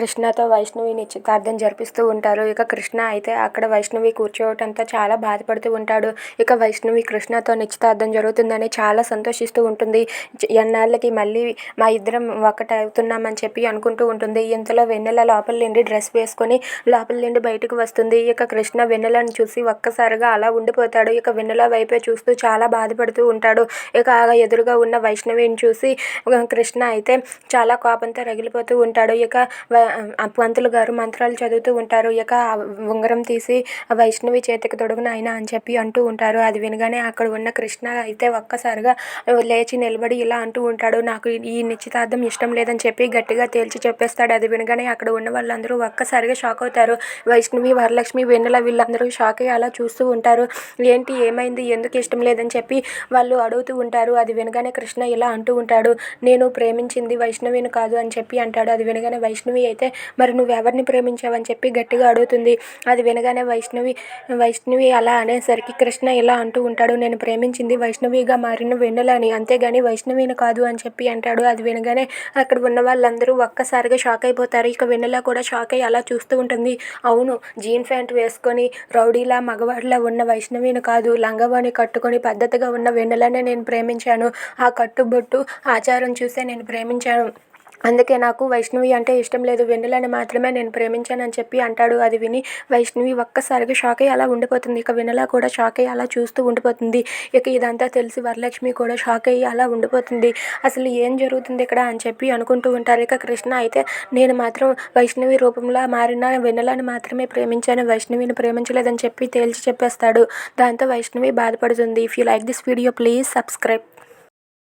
కృష్ణతో వైష్ణవి నిశ్చితార్థం జరిపిస్తూ ఉంటారు. ఇక కృష్ణ అయితే అక్కడ వైష్ణవి కూర్చోవటంతో చాలా బాధపడుతూ ఉంటాడు. ఇక వైష్ణవి కృష్ణతో నిశ్చితార్థం జరుగుతుందని చాలా సంతోషిస్తూ ఉంటుంది. ఎన్నాళ్ళకి మళ్ళీ మా ఇద్దరం ఒకటవుతున్నామని చెప్పి అనుకుంటూ ఉంటుంది. ఇంతలో వెన్నెల లోపల నుండి డ్రెస్ వేసుకొని లోపల నుండి బయటకు వస్తుంది. ఇక కృష్ణ వెన్నెలను చూసి ఒక్కసారిగా అలా ఉండిపోతాడు. ఇక వెన్నెల వైపే చూస్తూ చాలా బాధపడుతూ ఉంటాడు. ఇక ఎదురుగా ఉన్న వైష్ణవిని చూసి కృష్ణ అయితే చాలా కోపంతో రగిలిపోతూ ఉంటాడు. ఇక వై పంతులు గారు మంత్రాలు చదువుతూ ఉంటారు. ఇక ఉంగరం తీసి వైష్ణవి చేతికి తొడుగున అయినా అని చెప్పి అంటూ ఉంటారు. అది వినగానే అక్కడ ఉన్న కృష్ణ అయితే ఒక్కసారిగా లేచి నిలబడి ఇలా అంటూ ఉంటాడు. నాకు ఈ నిశ్చితార్థం ఇష్టం లేదని చెప్పి గట్టిగా తేల్చి చెప్పేస్తాడు. అది వినగానే అక్కడ ఉన్న వాళ్ళందరూ ఒక్కసారిగా షాక్ అవుతారు. వైష్ణవి వరలక్ష్మి వెన్నెల వీళ్ళందరూ షాక్ అయ్యి అలా చూస్తూ ఉంటారు. ఏంటి ఏమైంది? ఎందుకు ఇష్టం లేదని చెప్పి వాళ్ళు అడుగుతూ ఉంటారు. అది వినగానే కృష్ణ ఇలా అంటూ ఉంటాడు. నేను ప్రేమించింది వైష్ణవిని కాదు అని చెప్పి అంటాడు. అది వినగానే వైష్ణవి అయితే మరి నువ్వు ఎవరిని ప్రేమించావని చెప్పి గట్టిగా అడుగుతుంది. అది వినగానే వైష్ణవి వైష్ణవి అలా అనేసరికి కృష్ణ ఇలా అంటూ ఉంటాడు నేను ప్రేమించింది వైష్ణవిగా మారిన వెన్నెలని. అంతేగాని వైష్ణవిని కాదు అని చెప్పి అంటాడు. అది వినగానే అక్కడ ఉన్న వాళ్ళందరూ ఒక్కసారిగా షాక్ అయిపోతారు. ఇక వెన్నెల కూడా షాక్ అయ్యి అలా చూస్తూ ఉంటుంది. అవును జీన్ ప్యాంట్ వేసుకొని రౌడీలా మగవాడిలా ఉన్న వైష్ణవిని కాదు. లంగవాణి కట్టుకొని పద్ధతిగా ఉన్న వెన్నెలనే నేను ప్రేమించాను. ఆ కట్టుబొట్టు ఆచారం చూసే నేను ప్రేమించాను. అందుకే నాకు వైష్ణవి అంటే ఇష్టం లేదు. వెన్నెలని మాత్రమే నేను ప్రేమించానని చెప్పి అంటాడు. అది విని వైష్ణవి ఒక్కసారిగా షాక్ అయ్యి అలా ఉండిపోతుంది. ఇక వెన్నెల కూడా షాక్ అయ్యి అలా చూస్తూ ఉండిపోతుంది. ఇక ఇదంతా తెలిసి వరలక్ష్మి కూడా షాక్ అయ్యి అలా ఉండిపోతుంది. అసలు ఏం జరుగుతుంది ఇక్కడ అని చెప్పి అనుకుంటూ ఉంటారు. ఇక కృష్ణ అయితే నేను మాత్రం వైష్ణవి రూపంలో మారిన వెన్నెలని మాత్రమే ప్రేమించాను. వైష్ణవిని ప్రేమించలేదని చెప్పి తేల్చి చెప్పేస్తాడు. దాంతో వైష్ణవి బాధపడుతుంది. If you like this video please subscribe